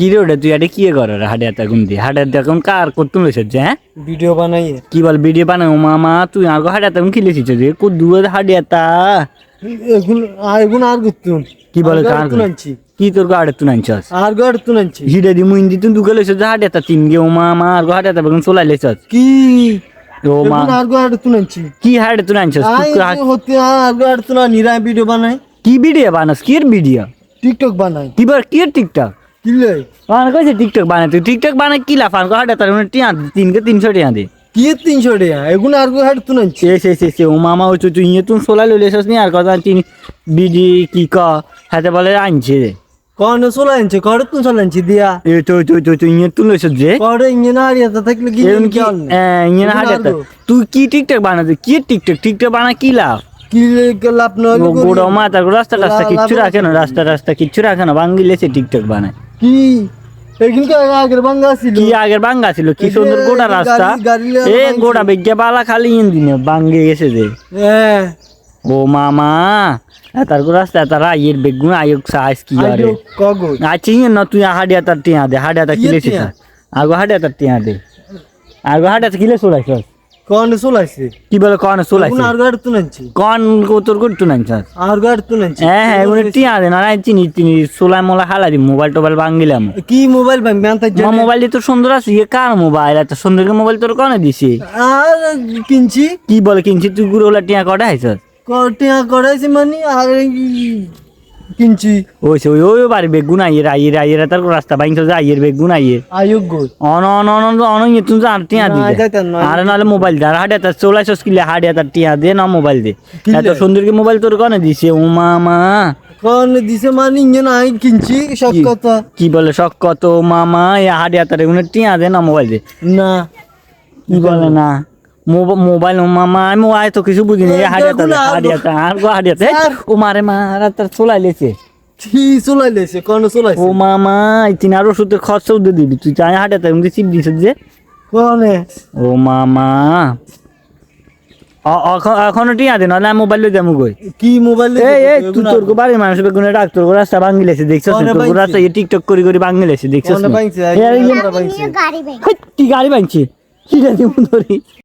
কি রে ওটা? তুই এটা কি কর রে? হাড়ে হাতে এখন দিয়ে। হাড়ে হাতে এখন কার করতে লেছিস যে হ্যাঁ? ভিডিও বানাই। কি বল ভিডিও বানাই মামা। তুই আর হাতে এখন কি লেছিস যে? কো দুয়ার হাড়ে হাতা এখন এখন আর গুতুন কি বলে কার তুন কি তোর গাড়ে তুই আনছস? আর গাড় তুন আনছি। হিডে দি মুইন্দি তুই দুগে লেছিস যে হাড়ে হাতা তিন গে মামা আর হাড়ে হাতে এখন চলাই লেছিস কি? ও মা। আর গাড় তুন আনছি। কি হাড়ে তুই আনছস? তুই হতে আর গাড় তুন নিরা ভিডিও বানাই। কি ভিডিও বানাস? কি ভিডিও? টিকটক বানাই। কি বার কি টিকটক? কি লে? আমার কাছে টিকটক বানাই তুই টিকটক বানাই কি হাতে টিয়া তিন কে টিয়া দে। কি আর সে সে সে সে ও মামা হচ্ছে তুই ইয়ে তুই সোলা লইলে নি? আর কথা তিনি বিডি কি ক হাতে বলে আনছে। রে কনে চলে আনছে? কড়ে তুন চলে আনছি দিয়া। এ তো তো তো তুই ইয়ে তুই লইছস যে? কড়ে ইঞ্জিন আর ইয়াতে থাকলে কি ইয়ে না তুই কি টিকটক বানাতে কি টিকটক? টিকটক বানা কি লাভ? কি লাভ নয় গোড়া মাথা রাস্তা রাস্তা কিচ্ছু রাখে না রাস্তা রাস্তা কিচ্ছু রাখে না বাঙ্গিলেছে টিকটক বানায়। কি? আগের বাঙ্গা ছিল? কি আগের বাঙ্গা ছিল? কি সুন্দর গোটা রাস্তা। এ গোটা বেগে বালা খালি বাঙ্গে গেছে যে। হ্যাঁ। ও মামা তার রাস্তা তারা আইয়ের বেগুন আয়োগ সাইজ কি আরে। কগজ। আচ্ছা ইয়ে না তুই হাডিয়া তার টিয়া দে হাডিয়া তার কি কিলে? আগো হাডিয়া তার টিয়া দে। আগো হাডিয়া কিলে চলাইছ কনে চলাইছে কি বলে কন এখন আর গাড় তুন আনছি। কন তোর তুই নাইছ আর গাড় তুন আনছি। হ্যাঁ হ্যাঁ এগুলো টিয়া দে না নাই চিনি চিনি সোলাই মোলা হালা দি মোবাইল টোবাইল ভাঙিলাম কি মোবাইল ভাঙবে আনতে আমার মোবাইল তোর সুন্দর আছে ইয়ে কার মোবাইল এত সুন্দর মোবাইল তোর কনে দিছি? আর কিনছি। কি বলে কিনছি? তুই গুরু ওলা টিয়া কটা হাইছ? কটিয়া করাইছি মানে? আর কিনছি। ওইছে ওই ওই বাড়ি বেগুন আইয়ের আইয়ের আইয়ের তার রাস্তা বাইংছ যে আইয়ের বেগুন আইয়ের। আয়োগ গোল অন অন অন অন ইয়ে তুই জান টিয়া যাইতাম আর নাহলে মোবাইল দে আর হাড়ে তার চলাইছস কিলে হাড়ে তার টিয়া দে না মোবাইল দে? এত সুন্দর কি মোবাইল তোর কনে দিছে ও মামা। কনে দিছে মানে ইঞ্জিন আই কিনছি সব? কথা। কি বলে শখ কত মামা এ হাড়ে তার টিয়া দে না মোবাইল দে। না। কি বলে না? মোবাইল মামা আমি তো কিছু বুঝিনি আর- গো হাড়ে ও মারে মারা তার চলাই লেছে। কি ও মামা তিন আর ওষুধের খরচাও দিয়ে দিবি। তুই চাই তার এমনি চিপ দিছিস যে। কনে ও মামা এখনও টিয়া দে মোবাইল লই যাব কই কি মোবাইল এই এই তুই তোর গো বাড়ির মানুষ বেগুনে ডাক্তার রাস্তা ভাঙি লেছে দেখছস তোর রাস্তা এই টিকটক করি করি ভাঙি লেছে দেখছস কনে ভাঙছে? আমরা ভাঙছি। কি গাড়ি ভাঙছি? কি গাড়ি ধরি